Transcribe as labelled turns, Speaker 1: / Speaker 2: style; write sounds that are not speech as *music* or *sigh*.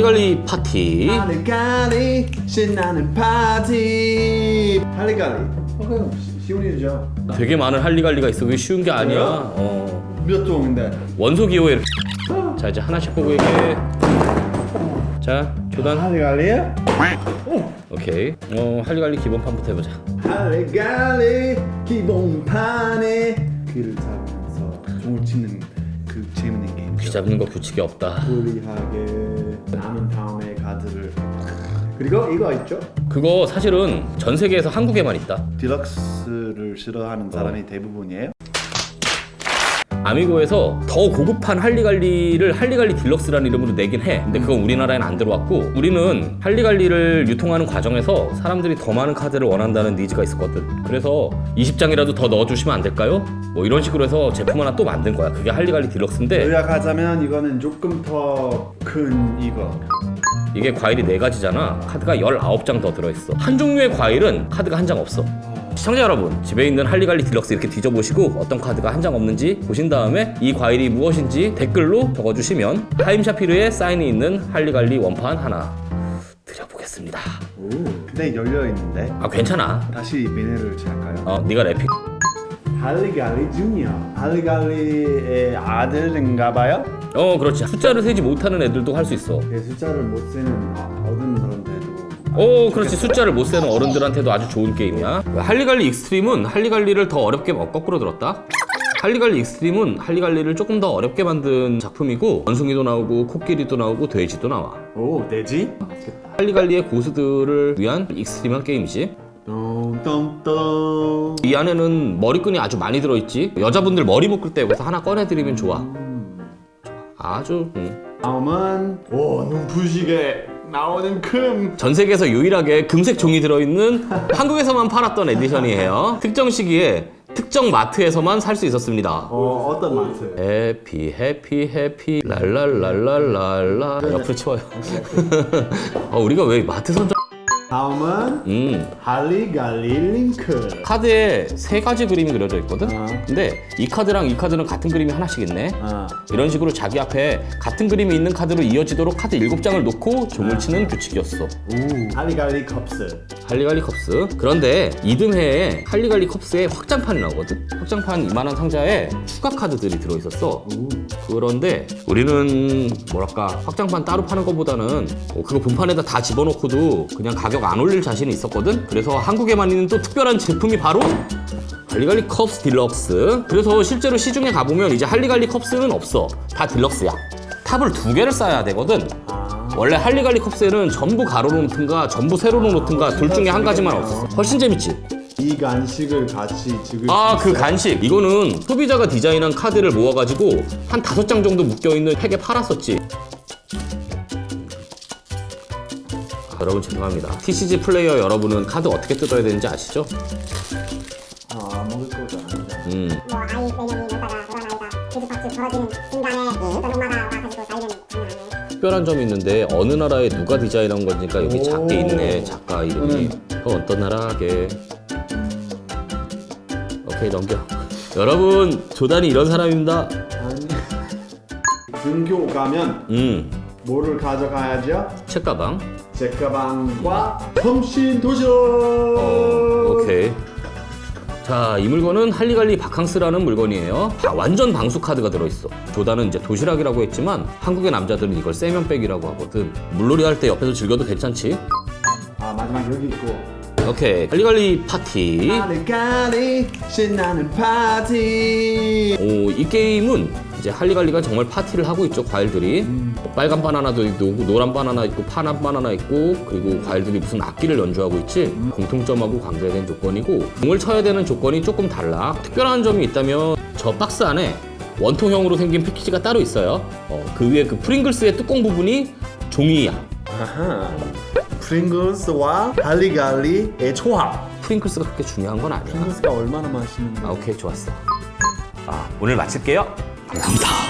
Speaker 1: 할리갈리 파티.
Speaker 2: 할리갈리 신나는 파티. 할리갈리. 어, 쉬- 쉬운 일이죠.
Speaker 1: 되게 많은 할리갈리가 있어. 그게 쉬운 게 아니야.
Speaker 2: 그래요?
Speaker 1: 어.
Speaker 2: 몇 종인데?
Speaker 1: 원소 기호에 이렇게. 자 이제 하나씩 보고 얘기해 자 조단.
Speaker 2: 할리갈리야?
Speaker 1: 오케이. 어 할리갈리 기본판부터 해보자.
Speaker 2: 할리갈리 기본판에 귀를 잡으면서 종을 치는 그 재밌는 게임
Speaker 1: 귀 잡는 거 규칙이 없다.
Speaker 2: 불리하게 남은 다음에 카드를. 그리고 이거 있죠?
Speaker 1: 그거 사실은 전 세계에서 한국에만 있다.
Speaker 2: 디럭스를 싫어하는 사람이 대부분이에요
Speaker 1: 아미고에서 더 고급한 할리갈리를 할리갈리 딜럭스라는 이름으로 내긴 해. 근데 그건 우리나라에는 안 들어왔고 우리는 할리갈리를 유통하는 과정에서 사람들이 더 많은 카드를 원한다는 니즈가 있었거든. 그래서 20장이라도 더 넣어주시면 안 될까요? 뭐 이런 식으로 해서 제품 하나 또 만든 거야. 그게 할리갈리 딜럭스인데
Speaker 2: 요약하자면 이거는 조금 더 큰 이거
Speaker 1: 이게 과일이 네 가지잖아. 카드가 19장 더 들어있어. 한 종류의 과일은 카드가 한 장 없어. 시청자 여러분, 집에 있는 할리갈리 딜럭스 이렇게 뒤져보시고 어떤 카드가 한 장 없는지 보신 다음에 이 과일이 무엇인지 댓글로 적어주시면 타임샤피르에 사인이 있는 할리갈리 원판 하나 드려보겠습니다.
Speaker 2: 오 근데 열려 있는데
Speaker 1: 아 괜찮아.
Speaker 2: 다시 비닐을 칠까요?
Speaker 1: 어, 네가 래핑.
Speaker 2: 할리갈리 주니어 할리갈리의 아들인가 봐요?
Speaker 1: 어, 그렇지. 숫자를 세지 못하는 애들도 할 수 있어.
Speaker 2: 그 숫자를 못 세는 어른들한테도
Speaker 1: 오, 그렇지. 숫자를 못 세는 어른들한테도 아주 좋은 게임이야. 할리갈리 익스트림은 할리갈리를 더 어렵게 어, 거꾸로 들었다. 할리갈리 익스트림은 할리갈리를 조금 더 어렵게 만든 작품이고 원숭이도 나오고 코끼리도 나오고 돼지도 나와.
Speaker 2: 오 돼지? 맛있겠다
Speaker 1: 할리갈리의 고수들을 위한 익스트림한 게임이지.
Speaker 2: 똥똥똥
Speaker 1: 이 안에는 머리끈이 아주 많이 들어있지. 여자분들 머리 묶을 때 여기서 하나 꺼내드리면 좋아. 아주. 음.
Speaker 2: 다음은 오 눈부시게 나오는 금
Speaker 1: 전 세계에서 유일하게 금색 종이 들어있는 한국에서만 팔았던 에디션이에요. 특정 시기에 특정 마트에서만 살 수 있었습니다.
Speaker 2: 어, 어떤 맛을?
Speaker 1: 해피 해피 해피 랄랄랄랄랄라 옆으로 치워요. *laughs* 어, 우리가 왜 마트 선정?
Speaker 2: 다음은
Speaker 1: 음
Speaker 2: 할리갈리 링크
Speaker 1: 카드에 세 가지 그림이 그려져 있거든.
Speaker 2: 어.
Speaker 1: 근데 이 카드랑 이 카드는 같은 그림이 하나씩 있네.
Speaker 2: 아,
Speaker 1: 이런 식으로 자기 앞에 같은 그림이 있는 카드로 이어지도록 카드 7장을 놓고 종을 치는 규칙이었어.
Speaker 2: 오 할리갈리 컵스
Speaker 1: 할리갈리 컵스. 그런데 이듬해에 할리갈리 컵스에 확장판이 나오거든. 확장판 이만한 상자에 추가 카드들이 들어있었어. 그런데 우리는 뭐랄까 확장판 따로 파는 것보다는 어, 그거 본판에다 다 집어넣고도 그냥 가격 안 올릴 자신이 있었거든. 그래서 한국에만 있는 또 특별한 제품이 바로 할리갈리 컵스 딜럭스. 그래서 실제로 시중에 가보면 이제 할리갈리 컵스는 없어. 다 딜럭스야. 탑을 두 개를 쌓아야 되거든.
Speaker 2: 아
Speaker 1: 원래 할리갈리 컵스에는 전부 가로로 놓든가 전부 세로로 놓든가 둘 중에 한 가지만 없었어. 훨씬 재밌지?
Speaker 2: 이 간식을 같이 즐길 아수
Speaker 1: 그? 간식 이거는 소비자가 디자인한 카드를 모아가지고 한 다섯 장 정도 묶여있는 팩에 팔았었지 여러분 죄송합니다. TCG 플레이어 여러분은 카드 어떻게 뜯어야 되는지 아시죠?
Speaker 2: 아 먹을 거죠 아니죠
Speaker 1: 음.
Speaker 3: 뭐 아이 네 명이 놀다가 그런 아이가 디스박스 벌어지는 순간에 어떤 엄마가 와가지고 사이렌 장난 아니에요.
Speaker 1: 특별한 점이 있는데 어느 나라에 누가 디자인한 거니까 여기
Speaker 2: 오.
Speaker 1: 작게 있네 작가 이름이. 그 어떤 나라게? 오케이 넘겨. 여러분 조단이 이런 사람입니다.
Speaker 2: 아니. *laughs* 등교 가면
Speaker 1: 음.
Speaker 2: 뭐를 가져가야죠?
Speaker 1: 책가방
Speaker 2: 책가방과 험신 도시락
Speaker 1: 어, 오케이. 자, 이 물건은 할리갈리 바캉스라는 물건이에요. 다 완전 방수 카드가 들어있어. 조단은 이제 도시락이라고 했지만 한국의 남자들은 이걸 세면백이라고 하거든. 물놀이 할 때 옆에서 즐겨도 괜찮지?
Speaker 2: 아 마지막 여기 있고
Speaker 1: 오케이. 할리갈리 파티.
Speaker 2: 할리갈리 신나는 파티
Speaker 1: 오, 이 게임은 이제 할리갈리가 정말 파티를 하고 있죠, 과일들이. 빨간 바나나도 있고, 노란 바나나 있고, 파란 바나나 있고, 그리고 과일들이 무슨 악기를 연주하고 있지. 공통점하고 관계된 조건이고, 공을 쳐야 되는 조건이 조금 달라. 특별한 점이 있다면, 저 박스 안에 원통형으로 생긴 패키지가 따로 있어요. 어, 그 위에 그 프링글스의 뚜껑 부분이 종이야.
Speaker 2: 아하 프링글스와 할리갈리의 조합
Speaker 1: 프링글스가 그렇게 중요한 건 아니야.
Speaker 2: 프링글스가 얼마나 맛있는데
Speaker 1: 아, 오케이, 좋았어. 아, 오늘 마칠게요. 감사합니다.